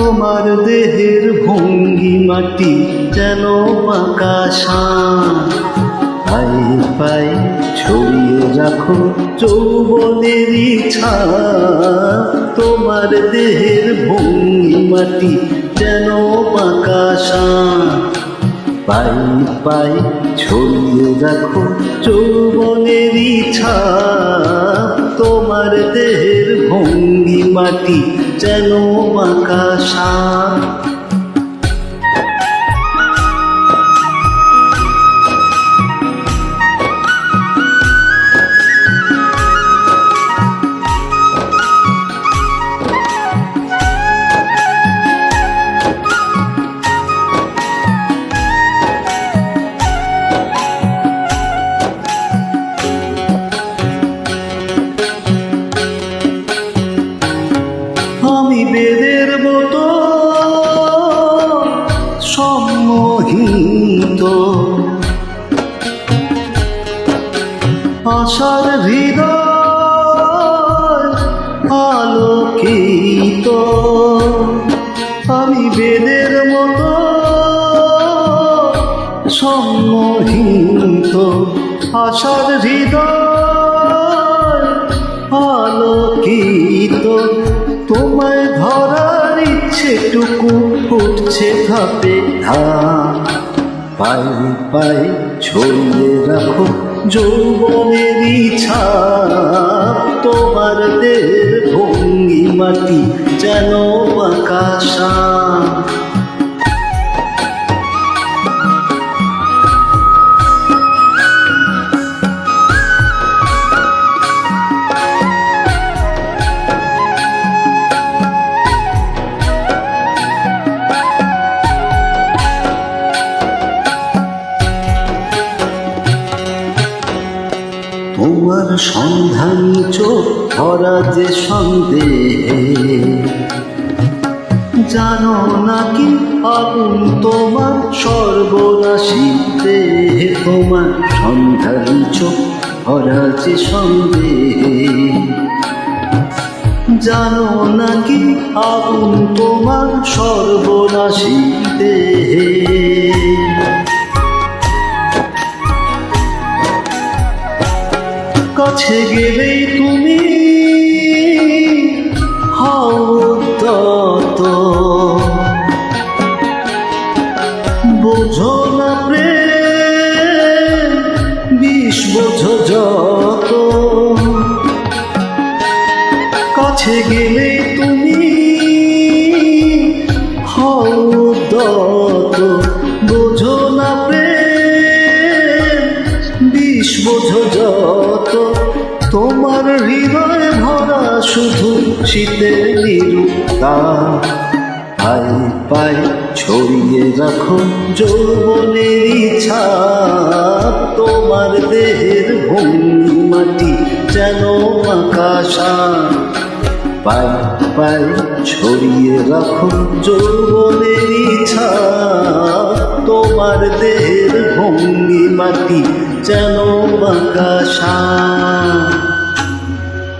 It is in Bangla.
তোমার দেহের ভঙ্গি মাটি যেন পাকা পাই ছড়িয়ে রাখো যৌবনের ইচ্ছা তোমার দেহের ভঙ্গি মাটি যেন পাকা পাই পাই ছড়িয়ে রাখো যৌবনের ইচ্ছা তোমার দেহের ভঙ্গি মাটি যেন আকাশা আমি সম্মোহিত আশার হৃদয় আলোকিত। আমি বেদের মতো সম্মোহিত। আশার হৃদয় আলোকিত। তোমায় ধরার ইচ্ছেটুকু উঠছে ধাপে ধাপ পাই পাই ছড়িয়ে রাখো যৌবনের ইচ্ছা তোমার সন্ধান চোখ ভরা যে সন্দেহে। জানো নাকি আগুন তোমার সর্বনাশীতে? তোমার সন্ধান চোখ ভরা যে সন্দেহে। জানো নাকি আগুন তোমার সর্বনাশীতে? কাছে গেলেই তুমি হও বোঝো না প্রেম, বিষ বোঝো যত। কাছে গেলে তুমি হও বোঝো না প্রেম, বিষ বোঝো যত। তোমার হৃদয় ভরা শুধু শীতের নিরুক্তা পাই পাই ছড়িয়ে রাখো যৌবনের ইচ্ছা তোমার দেহের ভঙ্গি মাটি যেন আকাশা পাই পাই ছড়িয়ে রাখো যৌবনের ইচ্ছা তোমার দেহের ভঙ্গি মাটি जनो मङ्गशा